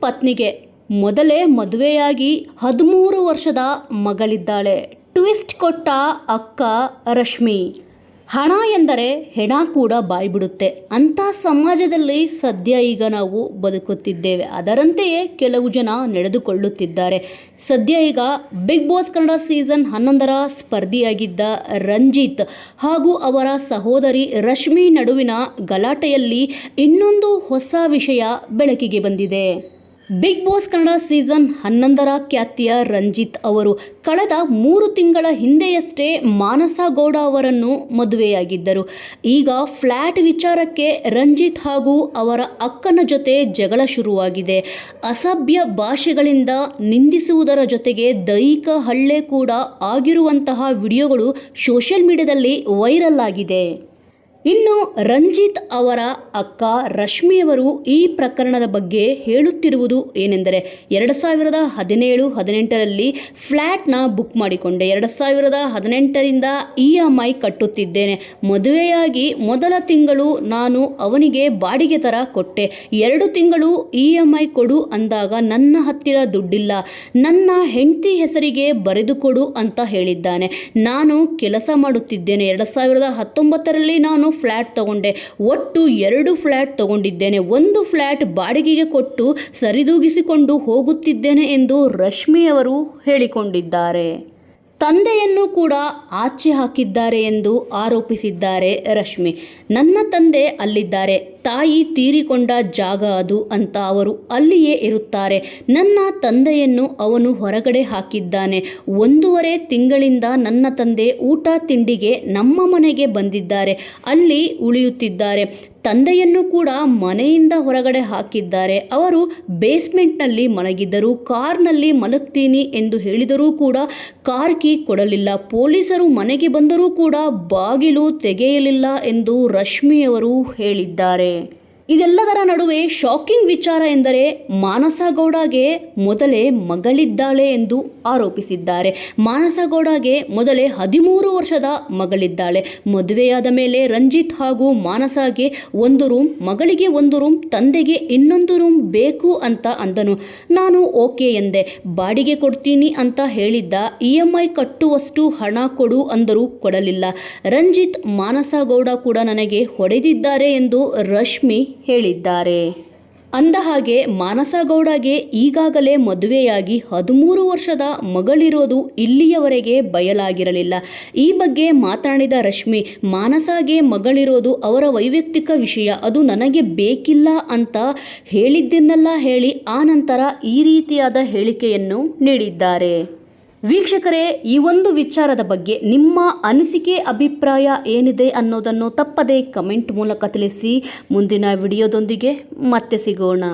ಪತ್ನಿಗೆ ಮೊದಲೇ ಮದುವೆಯಾಗಿ ಹದಿಮೂರು ವರ್ಷದ ಮಗಳಿದ್ದಾಳೆ. ಟ್ವಿಸ್ಟ್ ಕೊಟ್ಟ ಅಕ್ಕ ರಶ್ಮಿ. ಹಣ ಎಂದರೆ ಹೆಣ ಕೂಡ ಬಾಯ್ಬಿಡುತ್ತೆ. ಅಂಥ ಸಮಾಜದಲ್ಲಿ ಸದ್ಯ ಈಗ ನಾವು ಬದುಕುತ್ತಿದ್ದೇವೆ. ಅದರಂತೆಯೇ ಕೆಲವು ಜನ ನಡೆದುಕೊಳ್ಳುತ್ತಿದ್ದಾರೆ. ಸದ್ಯ ಈಗ ಬಿಗ್ ಬಾಸ್ ಕನ್ನಡ ಸೀಸನ್ ಹನ್ನೊಂದರ ಸ್ಪರ್ಧಿಯಾಗಿದ್ದ ರಂಜಿತ್ ಹಾಗೂ ಅವರ ಸಹೋದರಿ ರಶ್ಮಿ ನಡುವಿನ ಗಲಾಟೆಯಲ್ಲಿ ಇನ್ನೊಂದು ಹೊಸ ವಿಷಯ ಬೆಳಕಿಗೆ ಬಂದಿದೆ. ಬಿಗ್ ಬಾಸ್ ಕನ್ನಡ ಸೀಸನ್ ಹನ್ನೊಂದರ ಖ್ಯಾತಿಯ ರಂಜಿತ್ ಅವರು ಕಳೆದ ಮೂರು ತಿಂಗಳ ಹಿಂದೆಯಷ್ಟೇ ಮಾನಸ ಗೌಡ ಅವರನ್ನು ಮದುವೆಯಾಗಿದ್ದರು. ಈಗ ಫ್ಲ್ಯಾಟ್ ವಿಚಾರಕ್ಕೆ ರಂಜಿತ್ ಹಾಗೂ ಅವರ ಅಕ್ಕನ ಜೊತೆ ಜಗಳ ಶುರುವಾಗಿದೆ. ಅಸಭ್ಯ ಭಾಷೆಗಳಿಂದ ನಿಂದಿಸುವುದರ ಜೊತೆಗೆ ದೈಹಿಕ ಹಲ್ಲೆ ಕೂಡ ಆಗಿರುವಂತಹ ವಿಡಿಯೋಗಳು ಸೋಷಿಯಲ್ ಮೀಡಿಯಾದಲ್ಲಿ ವೈರಲ್ ಆಗಿದೆ. ಇನ್ನು ರಂಜಿತ್ ಅವರ ಅಕ್ಕ ರಶ್ಮಿಯವರು ಈ ಪ್ರಕರಣದ ಬಗ್ಗೆ ಹೇಳುತ್ತಿರುವುದು ಏನೆಂದರೆ ಎರಡು ಸಾವಿರದ ಹದಿನೇಳು, ಹದಿನೆಂಟರಲ್ಲಿ ಫ್ಲ್ಯಾಟ್ನ ಬುಕ್ ಮಾಡಿಕೊಂಡೆ. ಎರಡು ಸಾವಿರದ ಹದಿನೆಂಟರಿಂದ ಇ ಎಂ ಐ ಕಟ್ಟುತ್ತಿದ್ದೇನೆ. ಮದುವೆಯಾಗಿ ಮೊದಲ ತಿಂಗಳು ನಾನು ಅವನಿಗೆ ಬಾಡಿಗೆ ಥರ ಕೊಟ್ಟೆ. ಎರಡು ತಿಂಗಳು ಇ ಎಂ ಐ ಕೊಡು ಅಂದಾಗ ನನ್ನ ಹತ್ತಿರ ದುಡ್ಡಿಲ್ಲ. ನನ್ನ ಹೆಂಡತಿ ಹೆಸರಿಗೆ ಬರೆದುಕೊಡು ಅಂತ ಹೇಳಿದ್ದಾನೆ. ನಾನು ಕೆಲಸ ಮಾಡುತ್ತಿದ್ದೇನೆ. ಎರಡು ಸಾವಿರದ ಹತ್ತೊಂಬತ್ತರಲ್ಲಿ ನಾನು ಫ್ಲ್ಯಾಟ್ ತಗೊಂಡೆ. ಒಟ್ಟು ಎರಡು ಫ್ಲ್ಯಾಟ್ ತಗೊಂಡಿದ್ದೇನೆ. ಒಂದು ಫ್ಲ್ಯಾಟ್ ಬಾಡಿಗೆಗೆ ಕೊಟ್ಟು ಸರಿದೂಗಿಸಿಕೊಂಡು ಹೋಗುತ್ತಿದ್ದೇನೆ ಎಂದು ರಶ್ಮಿಯವರು ಹೇಳಿಕೊಂಡಿದ್ದಾರೆ. ತಂದೆಯನ್ನು ಕೂಡ ಆಚೆ ಹಾಕಿದ್ದಾರೆ ಎಂದು ಆರೋಪಿಸಿದ್ದಾರೆ ರಶ್ಮಿ. ನನ್ನ ತಂದೆ ಅಲ್ಲಿದ್ದಾರೆ. ತಾಯಿ ತೀರಿಕೊಂಡ ಜಾಗ ಅದು ಅಂತ ಅವರು ಅಲ್ಲಿಯೇ ಇರುತ್ತಾರೆ. ನನ್ನ ತಂದೆಯನ್ನು ಅವನು ಹೊರಗಡೆ ಹಾಕಿದ್ದಾನೆ. ಒಂದೂವರೆ ತಿಂಗಳಿಂದ ನನ್ನ ತಂದೆ ಊಟ ತಿಂಡಿಗೆ ನಮ್ಮ ಮನೆಗೆ ಬಂದಿದ್ದಾರೆ. ಅಲ್ಲಿ ಉಳಿಯುತ್ತಿದ್ದಾರೆ. ತಂದೆಯನ್ನು ಕೂಡ ಮನೆಯಿಂದ ಹೊರಗಡೆ ಹಾಕಿದ್ದಾರೆ. ಅವರು ಬೇಸ್ಮೆಂಟ್ನಲ್ಲಿ ಮಲಗಿದ್ದರು ಕಾರ್ನಲ್ಲಿ ಮಲಗ್ತೀನಿ ಎಂದು ಹೇಳಿದರೂ ಕೂಡ ಕಾರ್ ಕೀ ಕೊಡಲಿಲ್ಲ. ಪೊಲೀಸರು ಮನೆಗೆ ಬಂದರೂ ಕೂಡ ಬಾಗಿಲು ತೆಗೆಯಲಿಲ್ಲ ಎಂದು ರಶ್ಮಿಯವರು ಹೇಳಿದ್ದಾರೆ. ಇದೆಲ್ಲದರ ನಡುವೆ ಶಾಕಿಂಗ್ ವಿಚಾರ ಎಂದರೆ ಮಾನಸ ಗೌಡಗೆ ಮೊದಲೇ ಮಗಳಿದ್ದಾಳೆ ಎಂದು ಆರೋಪಿಸಿದ್ದಾರೆ. ಮಾನಸ ಗೌಡಗೆ ಮೊದಲೇ ಹದಿಮೂರು ವರ್ಷದ ಮಗಳಿದ್ದಾಳೆ. ಮದುವೆಯಾದ ಮೇಲೆ ರಂಜಿತ್ ಹಾಗೂ ಮಾನಸಗೆ ಒಂದು ರೂಮ್, ಮಗಳಿಗೆ ಒಂದು ರೂಮ್, ತಂದೆಗೆ ಇನ್ನೊಂದು ರೂಮ್ ಬೇಕು ಅಂತ ಅಂದನು. ನಾನು ಓಕೆ ಎಂದೆ. ಬಾಡಿಗೆ ಕೊಡ್ತೀನಿ ಅಂತ ಹೇಳಿದ್ದ ಇ ಎಂ ಐ ಕಟ್ಟುವಷ್ಟು ಹಣ ಕೊಡು ಅಂದರೂ ಕೊಡಲಿಲ್ಲ. ರಂಜಿತ್ ಮಾನಸ ಗೌಡ ಕೂಡ ನನಗೆ ಹೊಡೆದಿದ್ದಾರೆ ಎಂದು ರಶ್ಮಿ ಹೇಳಿದ್ದಾರೆ. ಅಂದಹಾಗೆ ಮಾನಸ ಗೌಡಗೆ ಈಗಾಗಲೇ ಮದುವೆಯಾಗಿ ಹದಿಮೂರು ವರ್ಷದ ಮಗಳಿರೋದು ಇಲ್ಲಿಯವರೆಗೆ ಬಯಲಾಗಿರಲಿಲ್ಲ. ಈ ಬಗ್ಗೆ ಮಾತನಾಡಿದ ರಶ್ಮಿ, ಮಾನಸಾಗೆ ಮಗಳಿರೋದು ಅವರ ವೈಯಕ್ತಿಕ ವಿಷಯ, ಅದು ನನಗೆ ಬೇಕಿಲ್ಲ ಅಂತ ಹೇಳಿದ್ದನ್ನೆಲ್ಲ ಹೇಳಿ ಆ ನಂತರ ಈ ರೀತಿಯಾದ ಹೇಳಿಕೆಯನ್ನು ನೀಡಿದ್ದಾರೆ. ವೀಕ್ಷಕರೇ, ಈ ಒಂದು ವಿಚಾರದ ಬಗ್ಗೆ ನಿಮ್ಮ ಅನಿಸಿಕೆ, ಅಭಿಪ್ರಾಯ ಏನಿದೆ ಅನ್ನೋದನ್ನು ತಪ್ಪದೇ ಕಮೆಂಟ್ ಮೂಲಕ ತಿಳಿಸಿ. ಮುಂದಿನ ವಿಡಿಯೋದೊಂದಿಗೆ ಮತ್ತೆ ಸಿಗೋಣ.